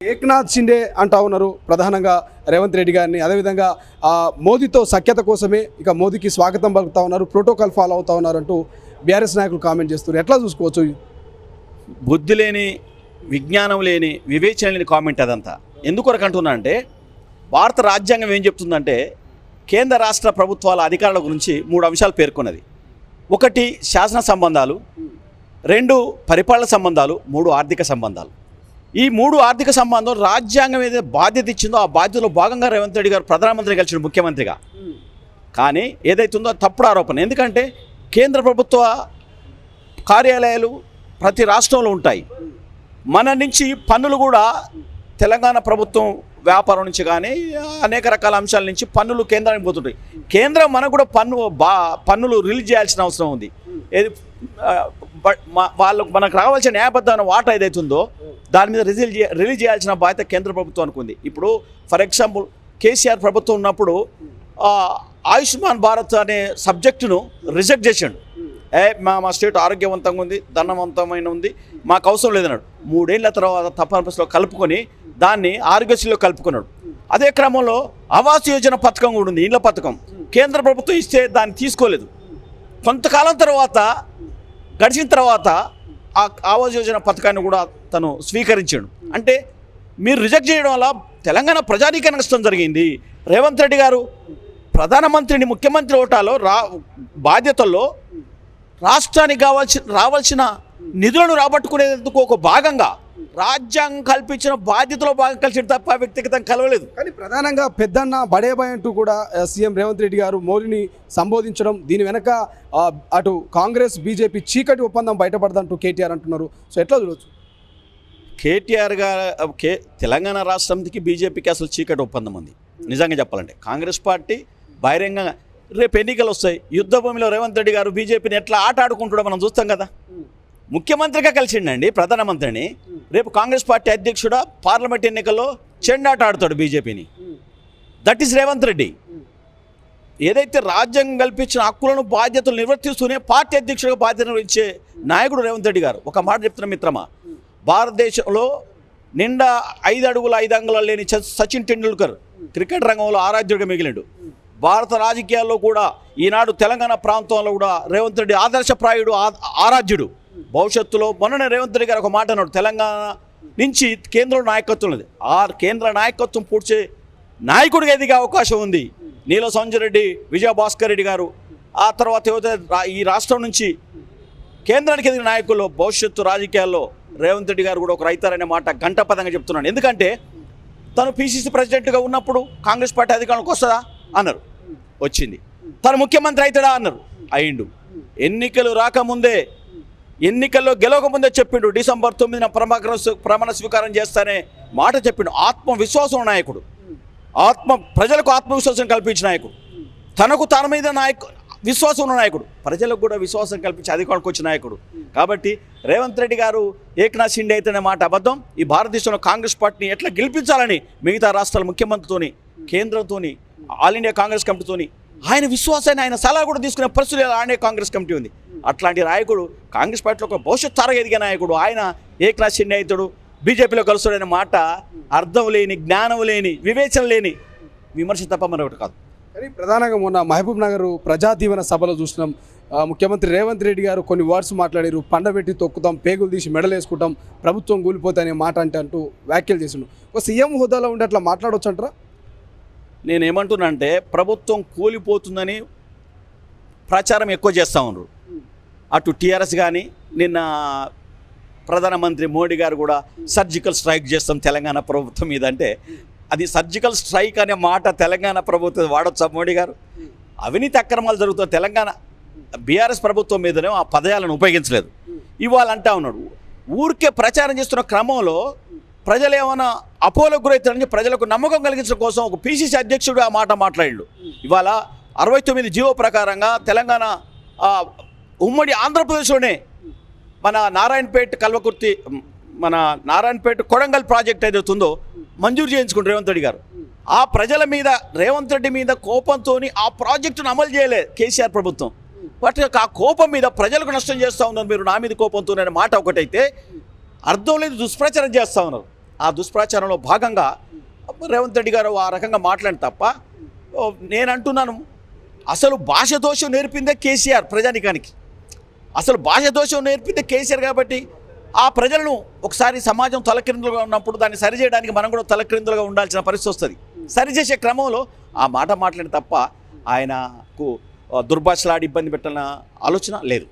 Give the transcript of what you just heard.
ఏక్నాథ్ షిండే అంటా ఉన్నారు ప్రధానంగా రేవంత్ రెడ్డి గారిని. అదేవిధంగా ఆ, మోదీతో సఖ్యత కోసమే ఇక మోదీకి స్వాగతం పలుకుతా ఉన్నారు ప్రోటోకాల్ ఫాలో అవుతా ఉన్నారు అంటూ బీఆర్ఎస్ నాయకులు కామెంట్ చేస్తున్నారు. ఎట్లా చూసుకోవచ్చు? బుద్ధి లేని విజ్ఞానం లేని వివేచన లేని కామెంట్ అదంతా. ఎందుకొరకు అంటున్నా అంటే భారత రాజ్యాంగం ఏం చెప్తుందంటే కేంద్ర రాష్ట్ర ప్రభుత్వాల అధికారుల గురించి మూడు అంశాలు పేర్కొన్నది. ఒకటి శాసన సంబంధాలు. రెండు పరిపాలన సంబంధాలు. మూడు ఆర్థిక సంబంధాలు. ఈ మూడు ఆర్థిక సంబంధం రాజ్యాంగం ఏదైతే బాధ్యత ఇచ్చిందో ఆ బాధ్యతలో భాగంగా రేవంత్ రెడ్డి గారు ప్రధానమంత్రి కలిసిన ముఖ్యమంత్రిగా. కానీ ఏదైతుందో తప్పుడు ఆరోపణ. ఎందుకంటే కేంద్ర ప్రభుత్వ కార్యాలయాలు ప్రతి రాష్ట్రంలో ఉంటాయి. మన నుంచి పన్నులు కూడా తెలంగాణ ప్రభుత్వం వ్యాపారం నుంచి కానీ అనేక రకాల అంశాల నుంచి పన్నులు కేంద్రానికి పోతుంటాయి. కేంద్రం మనకు కూడా పన్ను బా పన్నులు రిలీజ్ చేయాల్సిన అవసరం ఉంది. ఏది వాళ్ళకు మనకు రావాల్సిన న్యాయబద్ధమైన వాటా ఏదైతుందో దాని మీద రిలీజ్ రిలీజ్ చేయాల్సిన బాధ్యత కేంద్ర ప్రభుత్వానికి ఉంది ఇప్పుడు ఫర్ ఎగ్జాంపుల్ కేసీఆర్ ప్రభుత్వం ఉన్నప్పుడు ఆయుష్మాన్ భారత్ అనే సబ్జెక్టును రిజెక్ట్ చేసిండు. ఏ మా మా స్టేట్ ఆరోగ్యవంతంగా ఉంది ధనవంతమైన ఉంది మాకు అవసరం లేదన్నాడు. మూడేళ్ళ తర్వాత తపాన్పస్లో కలుపుకొని దాన్ని ఆరోగ్యశ్రీలో కలుపుకున్నాడు. అదే క్రమంలో ఆవాస్ యోజన పథకం కూడా ఉంది ఇళ్ళ పథకం. కేంద్ర ప్రభుత్వం ఇస్తే దాన్ని తీసుకోలేదు. కొంతకాలం తర్వాత గడిచిన తర్వాత ఆ ఆవాస్ యోజన పథకాన్ని కూడా తను స్వీకరించాడు. అంటే మీరు రిజెక్ట్ చేయడం వల్ల తెలంగాణ ప్రజానీక నష్టం జరిగింది. రేవంత్ రెడ్డి గారు ప్రధానమంత్రిని ముఖ్యమంత్రి ఓటాలో రా బాధ్యతల్లో రాష్ట్రానికి కావాల్సిన రావాల్సిన నిధులను రాబట్టుకునేందుకు ఒక భాగంగా రాజ్యాంగం కల్పించిన బాధ్యతలో భాగం కలిసి తప్ప వ్యక్తిగతం కలవలేదు. కానీ ప్రధానంగా పెద్దన్న బడేబాయ్ అంటూ కూడా సీఎం రేవంత్ రెడ్డి గారు మోడీని సంబోధించడం దీని వెనక అటు కాంగ్రెస్ బీజేపీ చీకటి ఒప్పందం బయటపడదంటూ కేటీఆర్ అంటున్నారు. సో ఎట్లా చూడవచ్చు కేటీఆర్ గారు కే తెలంగాణ రాష్ట్రానికి బీజేపీకి అసలు చీకటి ఒప్పందం ఉంది. నిజంగా చెప్పాలంటే కాంగ్రెస్ పార్టీ బహిరంగంగా రేపు ఎన్నికలు వస్తాయి. యుద్ధ భూమిలో రేవంత్ రెడ్డి గారు బీజేపీని ఎట్లా ఆట ఆడుకుంటాడో మనం చూస్తాం కదా. ముఖ్యమంత్రిగా కలిసిండండి ప్రధానమంత్రిని. రేపు కాంగ్రెస్ పార్టీ అధ్యక్షుడా పార్లమెంట్ ఎన్నికల్లో చెండాట ఆడుతాడు బీజేపీని. That is Revanth Reddy. ఏదైతే రాజ్యాంగం కల్పించిన హక్కులను బాధ్యతలు నిర్వర్తిస్తూనే పార్టీ అధ్యక్షుడిగా బాధ్యత నిర్వహించే నాయకుడు రేవంత్ రెడ్డి గారు. ఒక మాట చెప్తున్న మిత్రమా? భారతదేశంలో నిండా ఐదు అడుగుల ఐదు అంగుళాలు లేని సచిన్ టెండూల్కర్ క్రికెట్ రంగంలో ఆరాధ్యుడిగా మిగిలిండు. భారత రాజకీయాల్లో కూడా ఈనాడు తెలంగాణ ప్రాంతంలో కూడా రేవంత్ రెడ్డి ఆదర్శప్రాయుడు ఆ- ఆరాధ్యుడు. భవిష్యత్తులో మొన్ననే రేవంత్ రెడ్డి గారు ఒక మాట అన్నాడు తెలంగాణ నుంచి కేంద్ర నాయకత్వం ఉన్నది. ఆ కేంద్ర నాయకత్వం పూడ్చే నాయకుడిగా ఎదిగే అవకాశం ఉంది. నీల సంజయ్ రెడ్డి విజయభాస్కర్ రెడ్డి గారు. ఆ తర్వాత ఎవరైతే రా- ఈ రాష్ట్రం నుంచి కేంద్రానికి ఎదిగిన నాయకుల్లో భవిష్యత్తు రాజకీయాల్లో రేవంత్ రెడ్డి గారు కూడా ఒక రైతారనే మాట గంటపదంగా చెప్తున్నాను ఎందుకంటే తను పీసీసీ ప్రెసిడెంట్గా ఉన్నప్పుడు కాంగ్రెస్ పార్టీ అధికారంలోకి వస్తుందా? అన్నారు. వచ్చింది. తను ముఖ్యమంత్రి అవుతాడా అన్నారు. అయిండు ఎన్నికలు రాకముందే ఎన్నికల్లో గెలవకముందే చెప్పిండు. డిసెంబర్ తొమ్మిదిన ప్రమాణ ప్రమాణ స్వీకారం చేస్తానే మాట చెప్పిండు. ఆత్మవిశ్వాసం నాయకుడు. ఆత్మ ప్రజలకు ఆత్మవిశ్వాసం కల్పించిన నాయకుడు. తనకు తన మీద నాయకు విశ్వాసం ఉన్న నాయకుడు. ప్రజలకు కూడా విశ్వాసం కల్పించి అధికారులకు వచ్చిన నాయకుడు. కాబట్టి రేవంత్ రెడ్డి గారు ఏకనాథ్ షిండే అయితేనే మాట అబద్ధం. ఈ భారతదేశంలో కాంగ్రెస్ పార్టీని ఎట్లా గెలిపించాలని మిగతా రాష్ట్రాల ముఖ్యమంత్రితోని కేంద్రంతోని ఆల్ ఇండియా కాంగ్రెస్ కమిటీతోని ఆయన విశ్వాసాన్ని ఆయన సలహా కూడా తీసుకునే పరిస్థితి ఆల్ ఇండియా కాంగ్రెస్ కమిటీ ఉంది. అట్లాంటి నాయకుడు కాంగ్రెస్ పార్టీలో ఒక భవిష్యత్ తరగ ఎదిగే నాయకుడు. ఆయన ఏ క్లాస్ అవుతాడు? బీజేపీలో కలుస్తాడనే మాట అర్థం లేని జ్ఞానం లేని వివేచన లేని విమర్శ తప్ప మరొకటి కాదు. కానీ ప్రధానంగా మొన్న మహబూబ్ నగర్ ప్రజాదీవన సభలో చూసినాం. ముఖ్యమంత్రి రేవంత్ రెడ్డి గారు కొన్ని వర్డ్స్ మాట్లాడారు. పండబెట్టి తొక్కుతాం పేగులు తీసి మెడలు వేసుకుంటాం ప్రభుత్వం కూలిపోతే అనే మాట అంటే అంటూ వ్యాఖ్యలు చేసిండు. ఒక సీఎం హోదాలో ఉండి అట్లా మాట్లాడవచ్చు అంటారా నేను అంటే ప్రభుత్వం కూలిపోతుందని ప్రచారం ఎక్కువ చేస్తూ ఉన్నారు. అటు టీఆర్ఎస్ కానీ నిన్న ప్రధానమంత్రి మోడీ గారు కూడా సర్జికల్ స్ట్రైక్ చేస్తాం తెలంగాణ ప్రభుత్వం మీద అంటే అది సర్జికల్ స్ట్రైక్ అనే మాట తెలంగాణ ప్రభుత్వం వాడొచ్చా మోడీ గారు? అవినీతి అక్రమాలు జరుగుతున్న తెలంగాణ బీఆర్ఎస్ ప్రభుత్వం మీదనే ఆ పదయాలను ఉపయోగించలేదు. ఇవాళ అంటా ఉన్నాడు ఊరికే ప్రచారం చేస్తున్న క్రమంలో ప్రజలు ఏమైనా అపోలకు గురవుతారని ప్రజలకు నమ్మకం కలిగించడం కోసం ఒక పిసిసి అధ్యక్షుడు ఆ మాట మాట్లాడాడు. ఇవాళ అరవై తొమ్మిది జీవో ప్రకారంగా తెలంగాణ ఉమ్మడి ఆంధ్రప్రదేశ్లోనే మన నారాయణపేట కల్వకుర్తి మన నారాయణపేట కొడంగల్ ప్రాజెక్ట్ ఏదైతే ఉందో మంజూరు చేయించుకుంటారు రేవంత్ రెడ్డి గారు. ఆ ప్రజల మీద రేవంత్ రెడ్డి మీద కోపంతో ఆ ప్రాజెక్టును అమలు చేయలే కేసీఆర్ ప్రభుత్వం. వాటి ఆ కోపం మీద ప్రజలకు నష్టం చేస్తూ ఉన్నారు మీరు నా మీద కోపంతో మాట ఒకటైతే అర్థం లేదు దుష్ప్రచారం చేస్తూ ఉన్నారు. ఆ దుష్ప్రచారంలో భాగంగా రేవంత్ రెడ్డి గారు ఆ రకంగా మాట్లాడి తప్ప నేను అంటున్నాను అసలు భాష దోషం నేర్పిందే కేసీఆర్ ప్రజానికానికి. అసలు భాష దోషం నేర్పిందే కేసీఆర్ కాబట్టి ఆ ప్రజలను ఒకసారి సమాజం తలక్రిందులుగా ఉన్నప్పుడు దాన్ని సరిచేయడానికి మనం కూడా తలక్రిందులుగా ఉండాల్సిన పరిస్థితి వస్తుంది. సరిచేసే క్రమంలో ఆ మాట మాట్లాడి తప్ప ఆయనకు దుర్భాషలాడి ఇబ్బంది పెట్టాలన్న ఆలోచన లేదు.